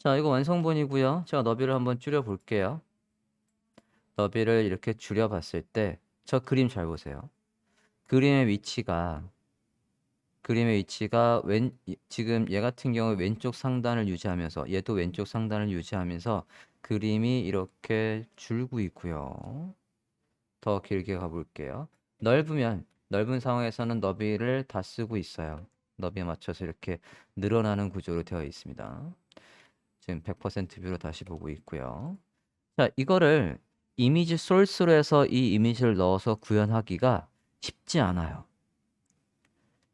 자, 이거 완성본이고요. 제가 너비를 한번 줄여 볼게요. 너비를 이렇게 줄여 봤을 때 저 그림 잘 보세요. 그림의 위치가 그림의 위치가 왼 이- 지금 얘 같은 경우 왼쪽 상단을 유지하면서 얘도 왼쪽 상단을 유지하면서 그림이 이렇게 줄고 있고요. 더 길게 가볼게요. 넓으면 넓은 상황에서는 너비를 다 쓰고 있어요. 너비에 맞춰서 이렇게 늘어나는 구조로 되어 있습니다. 지금 100% 뷰로 다시 보고 있고요. 자, 이거를 이미지 소스로 해서 이 이미지를 넣어서 구현하기가 쉽지 않아요.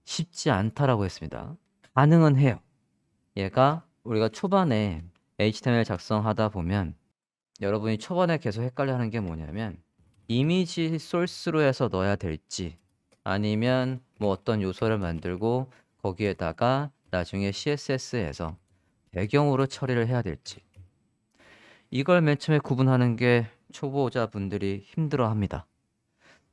쉽지 않다라고 했습니다. 가능은 해요. 얘가 우리가 초반에 HTML 작성하다 보면 여러분이 초반에 계속 헷갈려하는 게 뭐냐면 이미지 소스로 해서 넣어야 될지 아니면 뭐 어떤 요소를 만들고 거기에다가 나중에 CSS에서 배경으로 처리를 해야 될지 이걸 맨 처음에 구분하는 게 초보자분들이 힘들어합니다.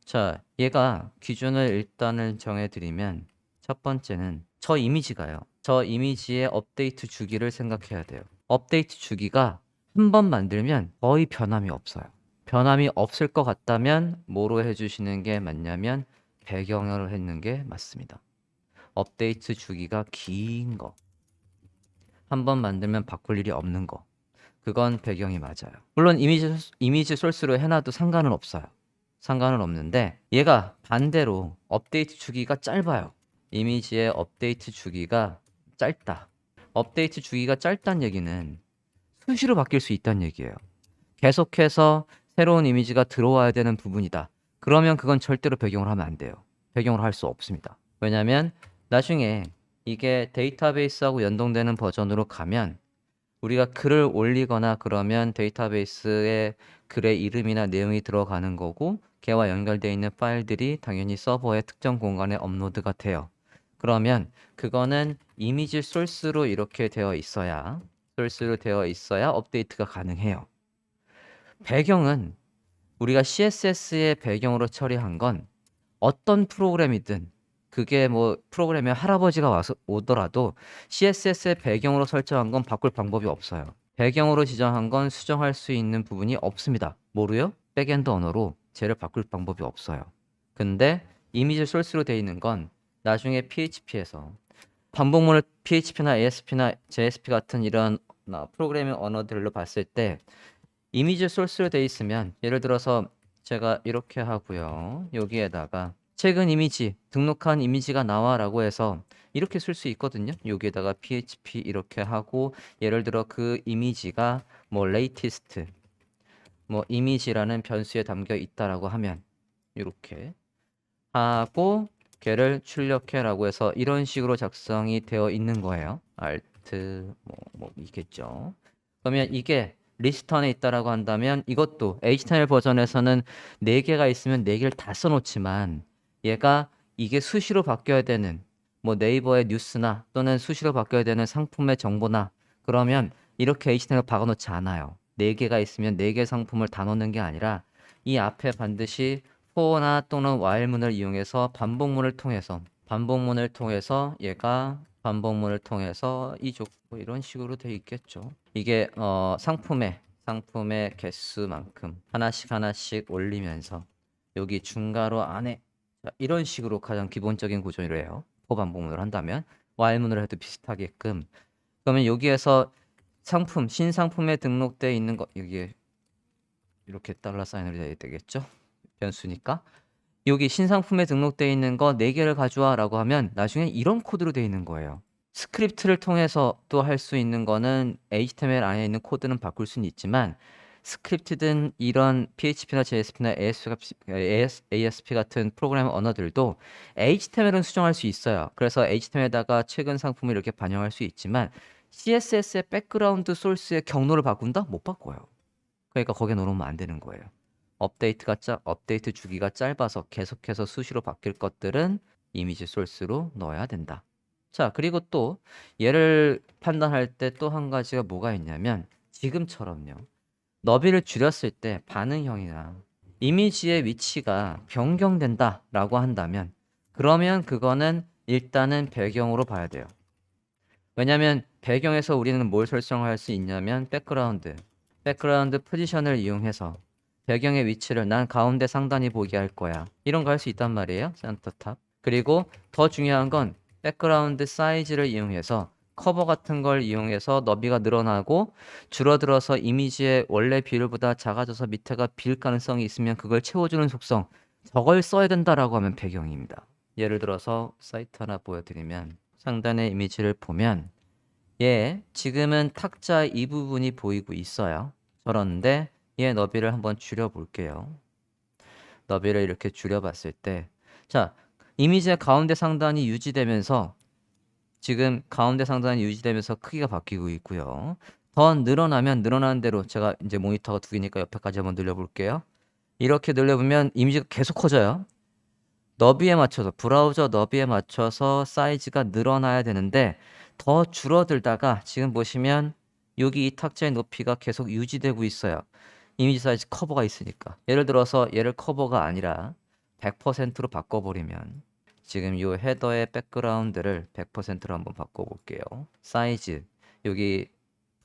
자, 얘가 기준을 일단은 정해드리면 첫 번째는 저 이미지가요. 저 이미지의 업데이트 주기를 생각해야 돼요. 업데이트 주기가 한 번 만들면 거의 변함이 없어요. 변함이 없을 것 같다면 뭐로 해주시는 게 맞냐면 배경으로 했는 게 맞습니다. 업데이트 주기가 긴 거. 한번 만들면 바꿀 일이 없는 거. 그건 배경이 맞아요. 물론 이미지 이미지 소스로 해놔도 상관은 없어요. 상관은 없는데 얘가 반대로 업데이트 주기가 짧아요. 이미지의 업데이트 주기가 짧다. 업데이트 주기가 짧다는 얘기는 수시로 바뀔 수 있다는 얘기예요. 계속해서 새로운 이미지가 들어와야 되는 부분이다. 그러면 그건 절대로 배경으로 하면 안 돼요. 배경으로 할수 없습니다. 왜냐하면 나중에 이게 데이터베이스하고 연동되는 버전으로 가면 우리가 글을 올리거나 그러면 데이터베이스에 글의 이름이나 내용이 들어가는 거고 걔와 연결되어 있는 파일들이 당연히 서버의 특정 공간에 업로드가 돼요. 그러면 그거는 이미지 소스로 이렇게 되어 있어야 소스로 되어 있어야 업데이트가 가능해요. 배경은 우리가 CSS의 배경으로 처리한 건 어떤 프로그램이든 그게 뭐 프로그램에 할아버지가 와서 오더라도 CSS의 배경으로 설정한 건 바꿀 방법이 없어요. 배경으로 지정한 건 수정할 수 있는 부분이 없습니다. 뭐로요? 백엔드 언어로 쟤를 바꿀 방법이 없어요. 근데 이미지 소스로 되어 있는 건 나중에 PHP에서 반복문을 PHP나 ASP나 JSP 같은 이런 나- 프로그래밍 언어들로 봤을 때 이미지 소스로 되어 있으면 예를 들어서 제가 이렇게 하고요. 여기에다가 최근 이미지, 등록한 이미지가 나와라고 해서 이렇게 쓸 수 있거든요. 여기에다가 PHP 이렇게 하고 예를 들어 그 이미지가 뭐 latest 뭐 이미지라는 변수에 담겨 있다라고 하면 이렇게 하고 걔를 출력해라고 해서 이런 식으로 작성이 되어 있는 거예요. alt 뭐, 뭐 이겠죠. 그러면 이게 리스트 안에 있다라고 한다면 이것도 HTML 버전에서는 4개가 있으면 4개를 다 써놓지만 얘가 이게 수시로 바뀌어야 되는 뭐 네이버의 뉴스나 또는 수시로 바뀌어야 되는 상품의 정보나 그러면 이렇게 HTML 박아놓지 않아요. 4개가 있으면 4개 상품을 다 넣는 게 아니라 이 앞에 반드시 for나 또는 while문을 이용해서 반복문을 통해서 반복문을 통해서 얘가 반복문을 통해서 이족 뭐 이런 식으로 돼 있겠죠. 이게 어 상품의 상품의 개수만큼 하나씩 하나씩 올리면서 여기 중괄호 안에 자, 이런 식으로 가장 기본적인 구조래요. for 반복문을 한다면 while문을 해도 비슷하게끔 그러면 여기에서 상품 신상품에 등록되어 있는 거 여기에 이렇게 달러 사인으로 돼야 되겠죠? 변수니까 여기 신상품에 등록되어 있는 거 4개를 가져와 라고 하면 나중에 이런 코드로 되어 있는 거예요. 스크립트를 통해서 또 할 수 있는 거는 HTML 안에 있는 코드는 바꿀 수는 있지만 스크립트든 이런 PHP나 JSP나 ASP 같은 프로그램 언어들도 HTML은 수정할 수 있어요. 그래서 HTML에다가 최근 상품을 이렇게 반영할 수 있지만 CSS의 백그라운드 소스의 경로를 바꾼다? 못 바꿔요. 그러니까 거기에 넣으면 안 되는 거예요. 업데이트가 짜, 업데이트 주기가 짧아서 계속해서 수시로 바뀔 것들은 이미지 소스로 넣어야 된다. 자, 그리고 또 얘를 판단할 때 또 한 가지가 뭐가 있냐면 지금처럼요. 너비를 줄였을 때 반응형이나 이미지의 위치가 변경된다라고 한다면 그러면 그거는 일단은 배경으로 봐야 돼요. 왜냐면 배경에서 우리는 뭘 설정할 수 있냐면 백그라운드. 백그라운드 포지션을 이용해서 배경의 위치를 난 가운데 상단이 보게 할 거야. 이런 거 할 수 있단 말이에요. 센터 탑. 그리고 더 중요한 건 백그라운드 사이즈를 이용해서 커버 같은 걸 이용해서 너비가 늘어나고 줄어들어서 이미지의 원래 비율보다 작아져서 밑에가 빌 가능성이 있으면 그걸 채워주는 속성 저걸 써야 된다라고 하면 배경입니다. 예를 들어서 사이트 하나 보여드리면 상단의 이미지를 보면 얘 지금은 탁자 이 부분이 보이고 있어요. 그런데 얘 너비를 한번 줄여볼게요. 너비를 이렇게 줄여봤을 때 자, 이미지의 가운데 상단이 유지되면서 지금 가운데 상단이 유지되면서 크기가 바뀌고 있고요. 더 늘어나면 늘어나는 대로 제가 이제 모니터가 두 개니까 옆에까지 한번 늘려볼게요. 이렇게 늘려보면 이미지가 계속 커져요. 너비에 맞춰서 브라우저 너비에 맞춰서 사이즈가 늘어나야 되는데 더 줄어들다가 지금 보시면 여기 이 탁자의 높이가 계속 유지되고 있어요. 이미지 사이즈 커버가 있으니까. 예를 들어서 얘를 커버가 아니라 100%로 바꿔버리면 지금 이 헤더의 백그라운드를 100%로 한번 바꿔볼게요. 사이즈 여기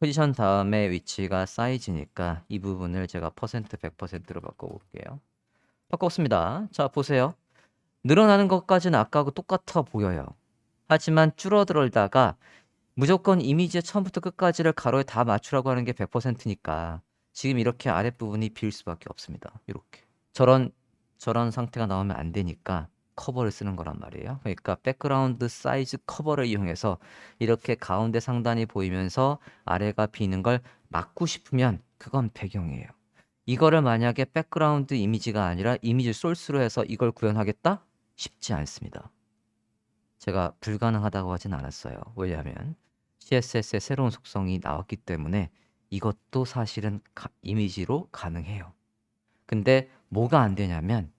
포지션 다음에 위치가 사이즈니까 이 부분을 제가 퍼센트 100%로 바꿔볼게요. 바꿨습니다. 자 보세요. 늘어나는 것까지는 아까하고 똑같아 보여요. 하지만 줄어들다가 무조건 이미지의 처음부터 끝까지를 가로에 다 맞추라고 하는 게 100%니까 지금 이렇게 아랫부분이 비일 수밖에 없습니다. 이렇게. 저런 저런 상태가 나오면 안 되니까 커버를 쓰는 거란 말이에요. 그러니까 백그라운드 사이즈 커버를 이용해서 이렇게 가운데 상단이 보이면서 아래가 비는 걸 막고 싶으면 그건 배경이에요. 이거를 만약에 백그라운드 이미지가 아니라 이미지 소스로 해서 이걸 구현하겠다? 쉽지 않습니다. 제가 불가능하다고 하진 않았어요. 왜냐하면 CSS의 새로운 속성이 나왔기 때문에 이것도 사실은 가- 이미지로 가능해요. 근데 뭐가 안 되냐면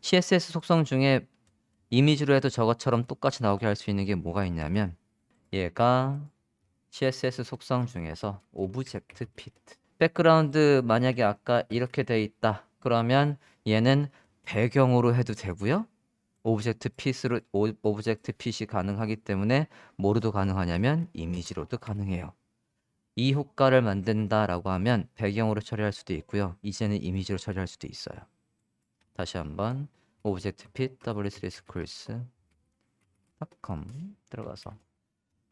CSS 속성 중에 이미지로 해도 저것처럼 똑같이 나오게 할 수 있는 게 뭐가 있냐면 얘가 CSS 속성 중에서 오브젝트 피트. 백그라운드 만약에 아까 이렇게 돼 있다. 그러면 얘는 배경으로 해도 되고요. 오브젝트 핏으로 오- 오브젝트 핏이 가능하기 때문에 뭐로도 가능하냐면 이미지로도 가능해요. 이 효과를 만든다라고 하면 배경으로 처리할 수도 있고요. 이제는 이미지로 처리할 수도 있어요 다시 한번 오브젝트 핏 w3 스쿨스 닷컴 들어가서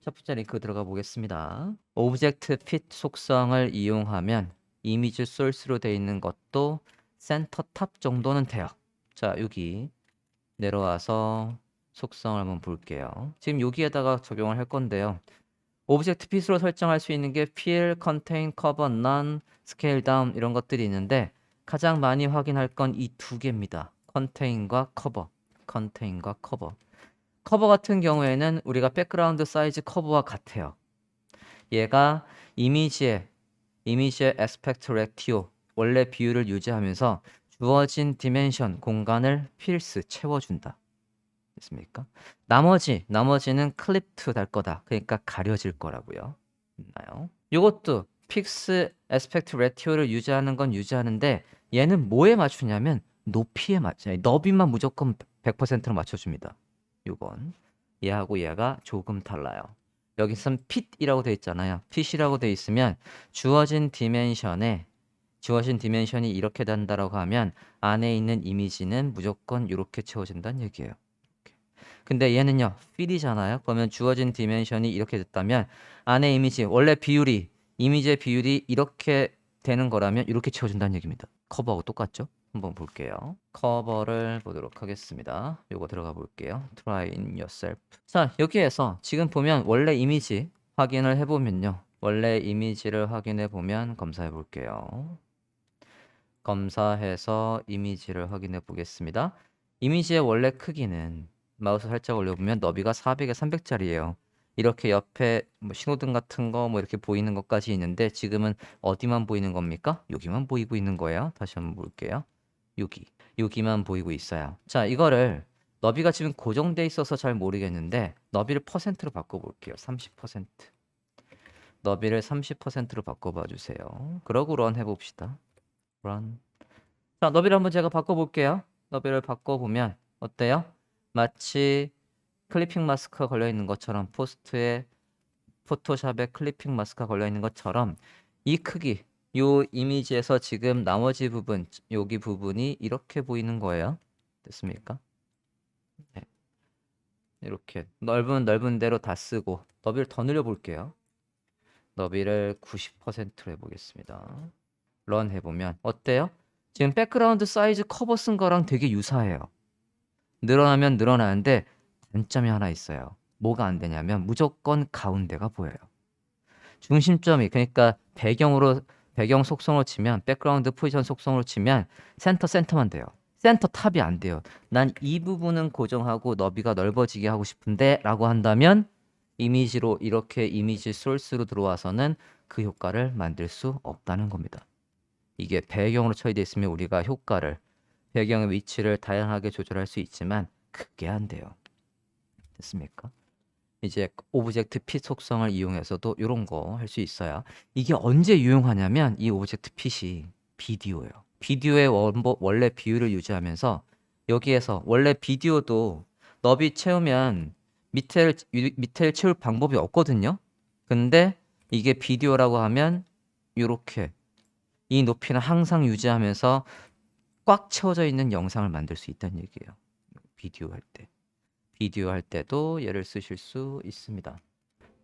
첫 번째 링크 들어가 보겠습니다. 오브젝트 핏 속성을 이용하면 이미지 소스로 되어 있는 것도 센터 탑 정도는 돼요. 자, 여기 내려와서 속성을 한번 볼게요. 지금 여기에다가 적용을 할 건데요. 오브젝트 핏으로 설정할 수 있는 게 fill, contain, cover, none, scale down 이런 것들이 있는데 가장 많이 확인할 건 이 두 개입니다. contain과 cover, contain과 cover. 커버 같은 경우에는 우리가 백그라운드 사이즈 커버와 같아요. 얘가 이미지의 이미지의 에스펙트 레티오 원래 비율을 유지하면서 주어진 디멘션 공간을 필스 채워준다. 됐습니까? 나머지 나머지는 클립트 달 거다. 그러니까 가려질 거라고요. 있나요? 이것도 픽스 에스펙트 레티오를 유지하는 건 유지하는데 얘는 뭐에 맞추냐면 높이에 맞춰. 너비만 무조건 100%로 맞춰줍니다. 요건 얘하고 얘가 조금 달라요. 여기선 핏이라고 돼 있잖아요. 핏이라고 돼 있으면 주어진 디멘션에 주어진 디멘션이 이렇게 된다라고 하면 안에 있는 이미지는 무조건 이렇게 채워진다는 얘기예요. 근데 얘는요, 필이잖아요. 그러면 주어진 디멘션이 이렇게 됐다면 안에 이미지 원래 비율이 이미지의 비율이 이렇게 되는 거라면 이렇게 채워준다는 얘기입니다. 커버하고 똑같죠? 한번 볼게요. 커버를 보도록 하겠습니다. 요거 들어가 볼게요. Try in yourself. 자, 여기에서 지금 보면 원래 이미지 확인을 해보면요. 원래 이미지를 확인해 보면 검사해 볼게요. 검사해서 이미지를 확인해 보겠습니다. 이미지의 원래 크기는 마우스 살짝 올려보면 너비가 400에 300짜리예요. 이렇게 옆에 뭐 신호등 같은 거 뭐 이렇게 보이는 것까지 있는데 지금은 어디만 보이는 겁니까? 여기만 보이고 있는 거예요. 다시 한번 볼게요. 여기 여기만 보이고 있어요. 자 이거를 너비가 지금 고정돼 있어서 잘 모르겠는데 너비를 퍼센트로 바꿔 볼게요. 30% 너비를 30%로 바꿔 봐 주세요. 그러고 런 해 봅시다. 런. 자 너비를 한번 제가 바꿔 볼게요. 너비를 바꿔 보면 어때요? 마치 클리핑 마스크가 걸려 있는 것처럼 포스트에 포토샵에 클리핑 마스크가 걸려 있는 것처럼 이 크기 요 이미지에서 지금 나머지 부분 여기 부분이 이렇게 보이는 거예요. 됐습니까? 네. 이렇게 넓은 넓은 대로 다 쓰고 너비를 더 늘려 볼게요. 너비를 90%로 해보겠습니다. 런 해보면 어때요? 지금 백그라운드 사이즈 커버 쓴 거랑 되게 유사해요. 늘어나면 늘어나는데 단점이 하나 있어요. 뭐가 안 되냐면 무조건 가운데가 보여요. 중심점이 그러니까 배경으로 배경 속성으로 치면 백그라운드 포지션 속성으로 치면 센터 센터만 돼요. 센터 탑이 안 돼요. 난 이 부분은 고정하고 너비가 넓어지게 하고 싶은데 라고 한다면 이미지로 이렇게 이미지 소스로 들어와서는 그 효과를 만들 수 없다는 겁니다. 이게 배경으로 처리되어 있으면 우리가 효과를 배경의 위치를 다양하게 조절할 수 있지만 그게 안 돼요. 됐습니까? 이제 오브젝트 핏 속성을 이용해서도 이런 거 할 수 있어요. 이게 언제 유용하냐면 이 오브젝트 핏이 비디오예요. 비디오의 원본, 원래 비율을 유지하면서 여기에서 원래 비디오도 너비 채우면 밑에를 위- 밑에를 채울 방법이 없거든요. 근데 이게 비디오라고 하면 이렇게 이 높이는 항상 유지하면서 꽉 채워져 있는 영상을 만들 수 있다는 얘기예요. 비디오 할 때. 비디오 할 때도 얘를 쓰실 수 있습니다.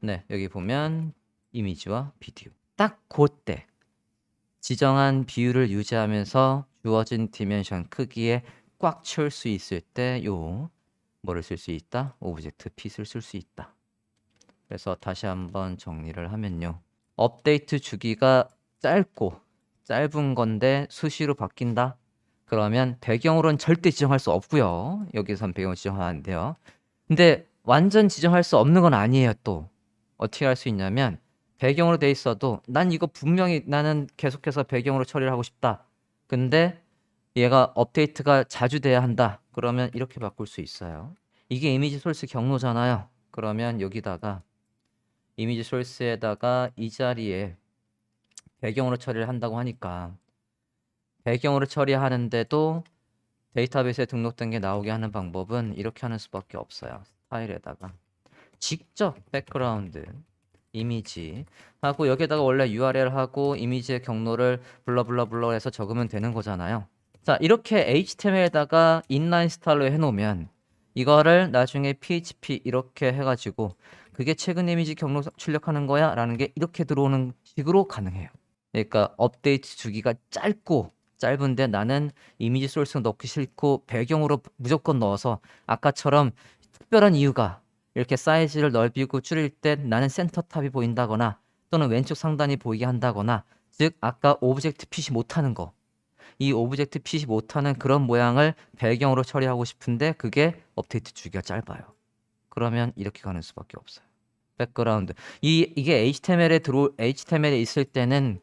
네, 여기 보면 이미지와 비디오. 딱 그때 지정한 비율을 유지하면서 주어진 디멘션 크기에 꽉 채울 수 있을 때 요 뭐를 쓸 수 있다? 오브젝트 핏을 쓸 수 있다. 그래서 다시 한번 정리를 하면요. 업데이트 주기가 짧고 짧은 건데 수시로 바뀐다. 그러면 배경으로는 절대 지정할 수 없고요. 여기선 배경을 지정하면 안 돼요. 근데 완전 지정할 수 없는 건 아니에요. 또 어떻게 할 수 있냐면 배경으로 돼 있어도 난 이거 분명히 나는 계속해서 배경으로 처리를 하고 싶다. 근데 얘가 업데이트가 자주 돼야 한다. 그러면 이렇게 바꿀 수 있어요. 이게 이미지 소스 경로잖아요. 그러면 여기다가 이미지 소스에다가 이 자리에 배경으로 처리를 한다고 하니까 배경으로 처리하는데도 데이터베이스에 등록된 게 나오게 하는 방법은 이렇게 하는 수밖에 없어요. 스타일에다가 직접 백그라운드 이미지 하고 여기다가 원래 URL 하고 이미지의 경로를 블러블러블러 해서 적으면 되는 거잖아요. 자, 이렇게 HTML에다가 인라인 스타일로 해놓으면 이거를 나중에 PHP 이렇게 해가지고 그게 최근 이미지 경로 출력하는 거야 라는 게 이렇게 들어오는 식으로 가능해요. 그러니까 업데이트 주기가 짧고 짧은데 나는 이미지 소스 넣기 싫고 배경으로 무조건 넣어서 아까처럼 특별한 이유가 이렇게 사이즈를 넓히고 줄일 때 나는 센터 탑이 보인다거나 또는 왼쪽 상단이 보이게 한다거나 즉 아까 오브젝트 핏이 못하는 거 이 오브젝트 핏이 못하는 그런 모양을 배경으로 처리하고 싶은데 그게 업데이트 주기가 짧아요. 그러면 이렇게 가는 수밖에 없어요. 백그라운드 이 이게 HTML에 들어 HTML에 있을 때는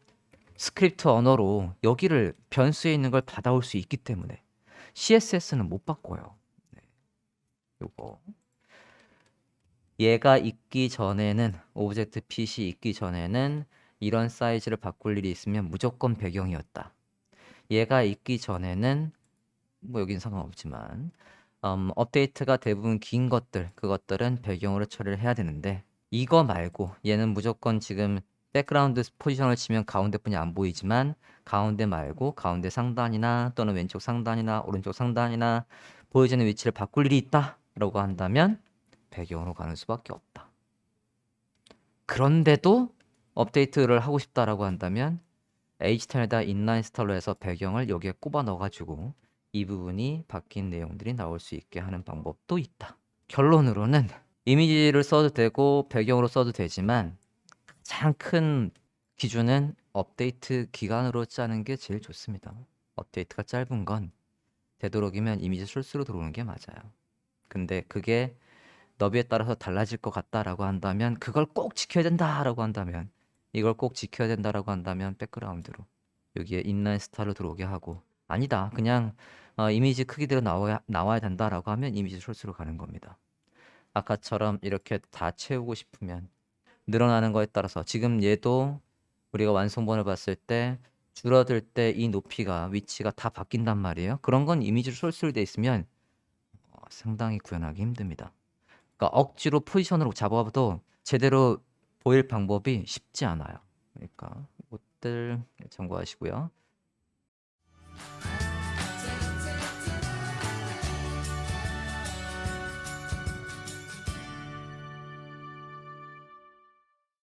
스크립트 언어로 여기를 변수에 있는 걸 받아올 수 있기 때문에 CSS는 못 바꿔요. 네. 요거 얘가 있기 전에는 오브젝트 핏이 있기 전에는 이런 사이즈를 바꿀 일이 있으면 무조건 배경이었다. 얘가 있기 전에는 뭐 여긴 상관없지만 음, 업데이트가 대부분 긴 것들 그것들은 배경으로 처리를 해야 되는데 이거 말고 얘는 무조건 지금 백그라운드 포지션을 치면 가운데뿐이 안 보이지만 가운데 말고 가운데 상단이나 또는 왼쪽 상단이나 오른쪽 상단이나 보여지는 위치를 바꿀 일이 있다라고 한다면 배경으로 가는 수밖에 없다. 그런데도 업데이트를 하고 싶다라고 한다면 HTML에다 인라인 스타일로 해서 배경을 여기에 꼽아 넣어가지고 이 부분이 바뀐 내용들이 나올 수 있게 하는 방법도 있다. 결론으로는 이미지를 써도 되고 배경으로 써도 되지만 가장 큰 기준은 업데이트 기간으로 짜는 게 제일 좋습니다. 업데이트가 짧은 건 되도록이면 이미지 술수로 들어오는 게 맞아요. 근데 그게 너비에 따라서 달라질 것 같다라고 한다면 그걸 꼭 지켜야 된다라고 한다면 이걸 꼭 지켜야 된다라고 한다면 백그라운드로 여기에 인라인 스타일로 들어오게 하고 아니다 그냥 어, 이미지 크기대로 나와야 나와야 된다라고 하면 이미지 소스로 가는 겁니다. 아까처럼 이렇게 다 채우고 싶으면 늘어나는 거에 따라서 지금 얘도 우리가 완성본을 봤을 때 줄어들 때 이 높이가 위치가 다 바뀐단 말이에요. 그런 건 이미지로 소스로 돼 있으면 어, 상당히 구현하기 힘듭니다. 그러니까 억지로 포지션으로 잡아도 제대로 보일 방법이 쉽지 않아요. 그러니까 이것들 참고하시고요.